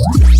Thank you.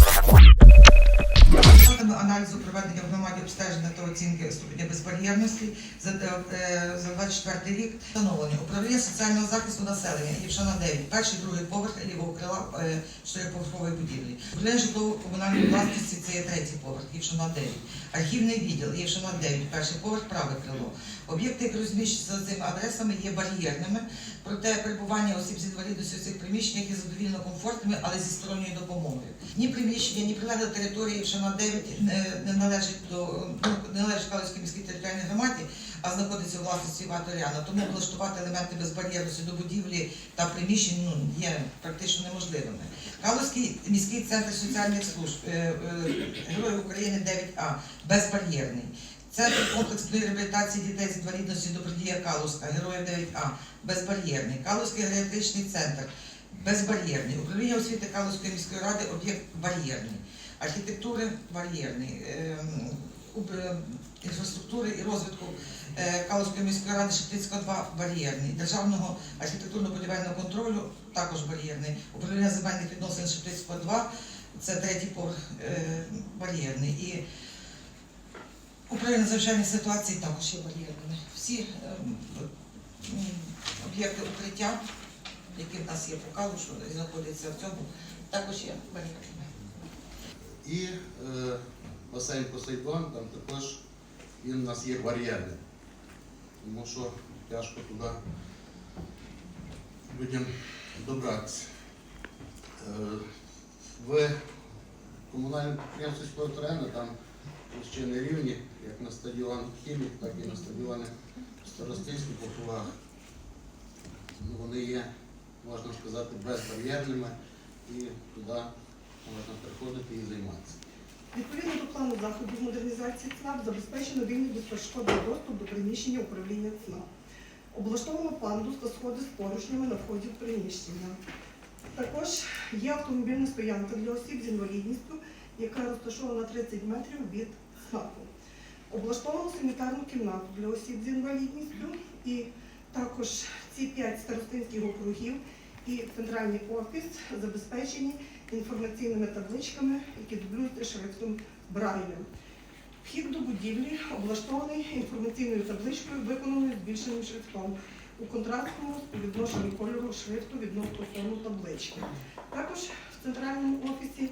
Аналізу проведення громаді обстеження та оцінки ступеня безбар'єрності за, е, 24 рік встановлено управління соціального захисту населення Євшана 9, перший, другий поверх лівого крила е, чотириповерхової будівлі. Управління житлово-комунальної власності це є третій поверх Євшана 9. Архівний відділ Євшана 9, перший поверх, праве крило. Об'єкти, які розміщені за цими адресами, є бар'єрними, проте перебування осіб з інвалідністю в цих приміщеннях є задовільно комфортними, але зі сторонньої допомоги. Ні приміщення, ні прилегла територія Євшана 9 не, не належить до ну, не належить Калицькій міській територіальній громаді, а знаходиться у власності Ваторіана. Тому облаштувати елементи безбар'єрності до будівлі та приміщень ну, є практично неможливими. Калузький міський центр соціальних служб е, е, Героїв України 9А безбар'єрний. Центр комплексної реабілітації дітей з інвалідністю Добродія Калузька, Героїв 9А, безбар'єрний. Калузький геріатричний центр, безбар'єрний. Управління освіти Калузької міської ради, об'єкт бар'єрний. Архітектури бар'єрний. Уб- е, Інфраструктури і розвитку е, Калузької міської ради Шептицького 2 бар'єрний. Державного архітектурно-будівельного контролю також бар'єрний. Управління земельних відносин Шептицького 2 це третій поверх е, бар'єрний. І Управління надзвичайних ситуацій також є бар'єрними. Всі об'єкти укриття, які в нас є по Калушу, знаходяться в цьому, також є бар'єрними. І е, басейн Посейдон, там також він у нас є бар'єрний. Тому що тяжко туди людям добратися. Е, в комунальному підприємстві спорту там ще не рівні, як на стадіон Хімік, так і на стадіоні Старостинських округах. Вони є, можна сказати, безбар'єрними і туди можна приходити і займатися. Відповідно до плану заходів модернізації ЦНАП забезпечено вільний безперешкодний доступ до приміщення управління ЦНАП. Облаштовано пандус та сходи з поручнями на вході в приміщення. Також є автомобільна стоянка для осіб з інвалідністю, яка розташована 30 метрів від ЦНАПу. Облаштовано санітарну кімнату для осіб з інвалідністю і також ці п'ять старостинських округів і центральний офіс забезпечені інформаційними табличками, які дублюються шрифтом Брайля. Вхід до будівлі облаштований інформаційною табличкою, виконаною збільшеним шрифтом у контрастному співвідношенні кольору шрифту відносно фону таблички. Також в центральному офісі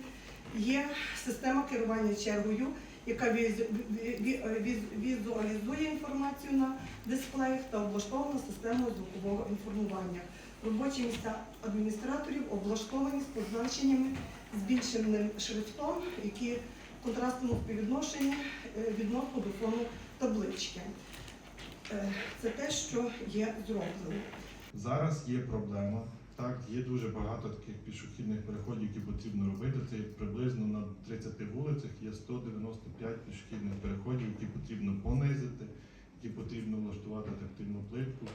є система керування чергою, яка візу- ві- ві- віз- візуалізує інформацію на дисплеях та облаштована системою звукового інформування. Робочі місця адміністраторів облаштовані з позначеннями збільшеним шрифтом, які в контрастному співвідношенні е, відносно до фону таблички. Е, Це те, що є зроблено. Зараз є проблема. Так, є дуже багато таких пішохідних переходів, які потрібно робити. Це приблизно на 30 вулицях є 195 пішохідних переходів, які потрібно понизити, які потрібно влаштувати тактильну плитку.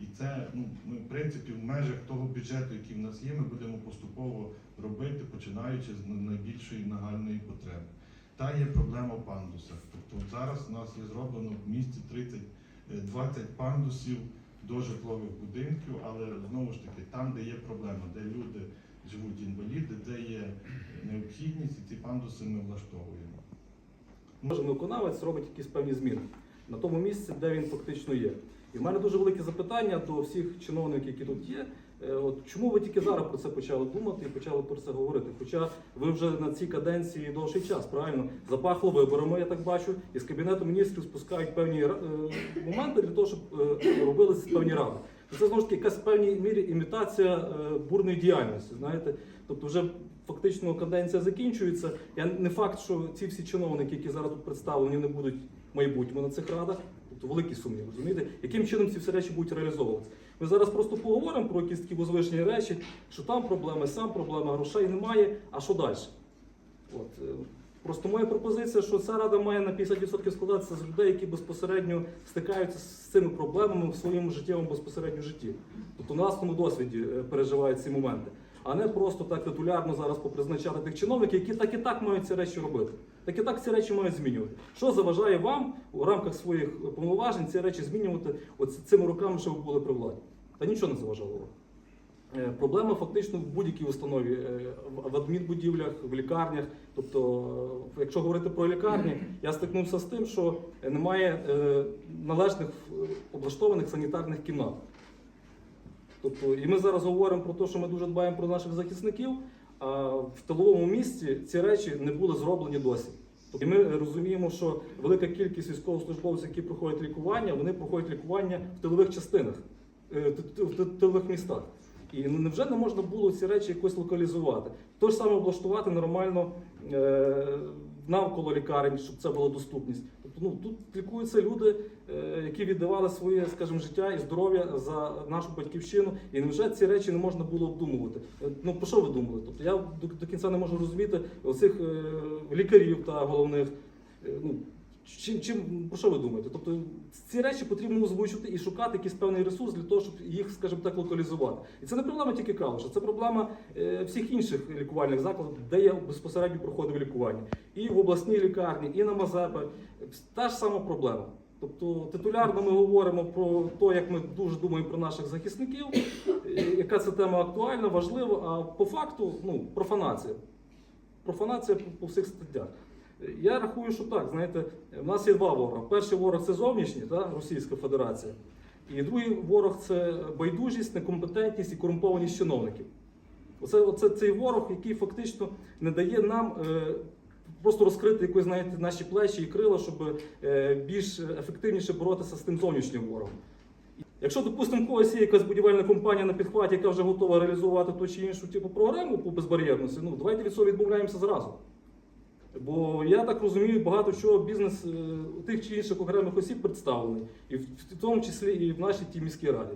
І це, ну, ми, в принципі, в межах того бюджету, який в нас є, ми будемо поступово робити, починаючи з найбільшої нагальної потреби. Та є проблема в пандусах. Тобто зараз у нас є зроблено в місті 30, е, 20 пандусів до житлових будинків, але знову ж таки там, де є проблема, де люди живуть інваліди, де є необхідність, і ці пандуси ми влаштовуємо. Кожен виконавець робить якісь певні зміни на тому місці, де він фактично є. І в мене дуже велике запитання до всіх чиновників, які тут є. Е, От чому ви тільки зараз про це почали думати і почали про це говорити? Хоча ви вже на цій каденції довший час, правильно запахло виборами, я так бачу, і з кабінету міністрів спускають певні е, моменти для того, щоб е, робилися певні ради. Це знову ж таки якась в певній мірі імітація е, бурної діяльності. Знаєте, тобто вже фактично каденція закінчується. Я не факт, що ці всі чиновники, які зараз тут представлені, не будуть майбутньому на цих радах. Тобто великі сумніви, розумієте? Яким чином ці всі речі будуть реалізовуватися? Ми зараз просто поговоримо про якісь такі возвишені речі, що там проблеми, сам проблема, грошей немає, а що далі? От. е, Просто моя пропозиція, що ця рада має на 50% складатися з людей, які безпосередньо стикаються з цими проблемами в своєму життєвому безпосередньо житті. Тобто на власному досвіді е, переживають ці моменти. А не просто так титулярно зараз попризначати тих чиновників, які так і так мають ці речі робити. Так і так ці речі мають змінювати. Що заважає вам у рамках своїх повноважень ці речі змінювати от цими роками, що ви були при владі? Та нічого не заважало вам. Е, Проблема фактично в будь-якій установі, е, в- адмінбудівлях, в лікарнях. Тобто, е, якщо говорити про лікарні, я стикнувся з тим, що немає належних облаштованих санітарних кімнат. Тобто, і ми зараз говоримо про те, що ми дуже дбаємо про наших захисників, в тиловому місці ці речі не були зроблені досі. І ми розуміємо, що велика кількість військовослужбовців, які проходять лікування, вони проходять лікування в тилових частинах, е, в тилових містах. І невже не можна було ці речі якось локалізувати? То ж саме облаштувати нормально е, навколо лікарень, щоб це була доступність. Ну, тут лікуються люди, е, які віддавали своє, скажімо, життя і здоров'я за нашу батьківщину. І невже ці речі не можна було обдумувати? Е, Ну про що ви думали? Тобто я до, до кінця не можу розуміти оцих е, лікарів та головних. Ну, Чим, чим про що ви думаєте? Тобто ці речі потрібно озвучити і шукати якийсь певний ресурс для того, щоб їх, скажімо так, локалізувати. І це не проблема тільки Калуша, це проблема е, всіх інших лікувальних закладів, де я безпосередньо проходив лікування. І в обласній лікарні, і на Мазепи. Та ж сама проблема. Тобто титулярно ми говоримо про те, як ми дуже думаємо про наших захисників, е, яка ця тема актуальна, важлива, а по факту ну, профанація. Профанація по, по всіх статтях. Я рахую, що так, знаєте, в нас є два ворога. Перший ворог це зовнішній, та, Російська Федерація. І другий ворог це байдужість, некомпетентність і корумпованість чиновників. Оце, оце цей ворог, який фактично не дає нам е, просто розкрити якось, знаєте, наші плечі і крила, щоб е, більш ефективніше боротися з тим зовнішнім ворогом. Якщо, допустимо, когось є якась будівельна компанія на підхваті, яка вже готова реалізувати ту чи іншу типу програму по безбар'єрності, ну давайте від цього відмовляємося зразу. Бо я так розумію, багато чого бізнес е, у тих чи інших окремих осіб представлений, і в, тому числі і в нашій тій міській раді.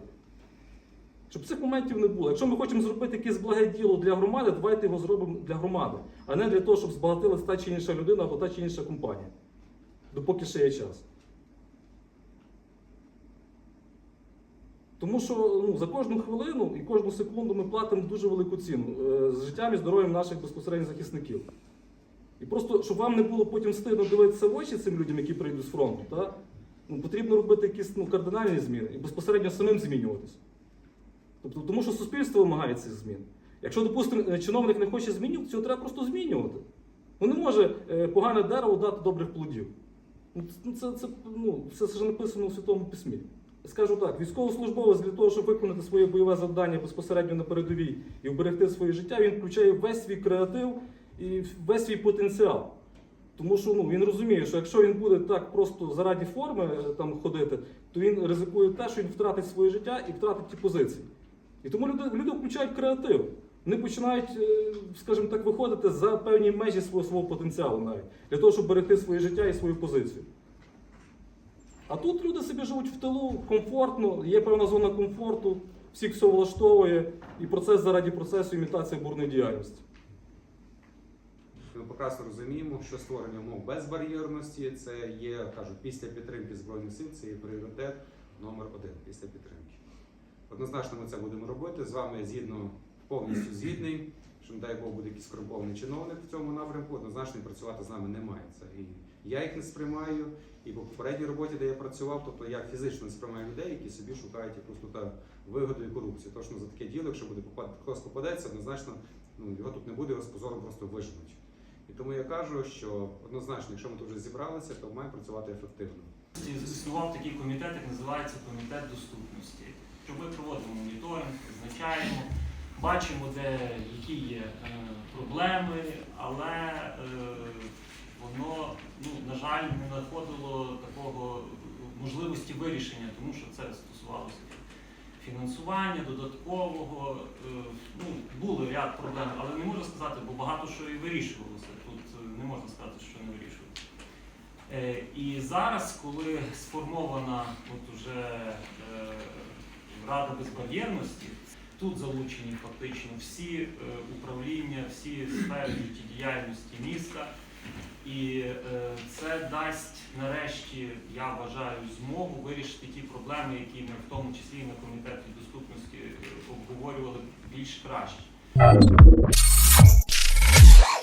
Щоб цих моментів не було. Якщо ми хочемо зробити якесь благе діло для громади, давайте його зробимо для громади, а не для того, щоб збагатилась та чи інша людина або та чи інша компанія. Допоки ще є час. Тому що ну, за кожну хвилину і кожну секунду ми платимо дуже велику ціну е, з життям і здоров'ям наших безпосередньо захисників. І просто, щоб вам не було потім стидно дивитися в очі цим людям, які прийдуть з фронту, та? Ну, потрібно робити якісь ну, кардинальні зміни і безпосередньо самим змінюватися. Тобто, тому що суспільство вимагає цих змін. Якщо, допустимо, чиновник не хоче змінювати, цього треба просто змінювати. Ну не може е, погане дерево дати добрих плодів. Ну, це, це, це, ну, це ж написано у Святому Письмі. Скажу так, військовослужбовець для того, щоб виконати своє бойове завдання безпосередньо на передовій і вберегти своє життя, він включає весь свій креатив і весь свій потенціал. Тому що ну, він розуміє, що якщо він буде так просто заради форми е, там ходити, то він ризикує те, що він втратить своє життя і втратить ті позиції. І тому люди, люди включають креатив. Вони починають, е, скажімо так, виходити за певні межі свого, свого потенціалу навіть, для того, щоб берегти своє життя і свою позицію. А тут люди собі живуть в тилу комфортно, є певна зона комфорту, всіх все влаштовує, і процес заради процесу імітація бурної діяльності. Ми прекрасно розуміємо, що створення умов безбар'єрності це є, кажуть, після підтримки збройних сил, це є пріоритет номер один після підтримки. Однозначно ми це будемо робити. З вами згідно повністю згідний, що не дай Бог буде якийсь корумпований чиновник в цьому напрямку. Однозначно працювати з нами немає. Це і я їх не сприймаю, і по попередній роботі, де я працював, тобто я фізично не сприймаю людей, які собі шукають якусь тут вигоду і корупцію. Точно за таке діло, якщо буде хтось попадеться, однозначно ну, його тут не буде, його з позором просто виженуть. І тому я кажу, що однозначно, якщо ми тут вже зібралися, то маємо працювати ефективно. Існував такий комітет, як називається комітет доступності. Що ми проводимо моніторинг, визначаємо, бачимо, де які є е, проблеми, але е, воно, ну, на жаль, не знаходило такого можливості вирішення, тому що це стосувалося фінансування додаткового. е, ну, були ряд проблем, але не можу сказати, бо багато що і вирішувалося. Тут е, не можна сказати, що не вирішувалося. Е, І зараз, коли сформована от уже Рада безбар'єрності, тут залучені фактично всі управління, всі сфери життєдіяльності міста. І е, це дасть нарешті, я вважаю, змогу вирішити ті проблеми, які ми в тому числі на комітеті доступності е, обговорювали більш краще.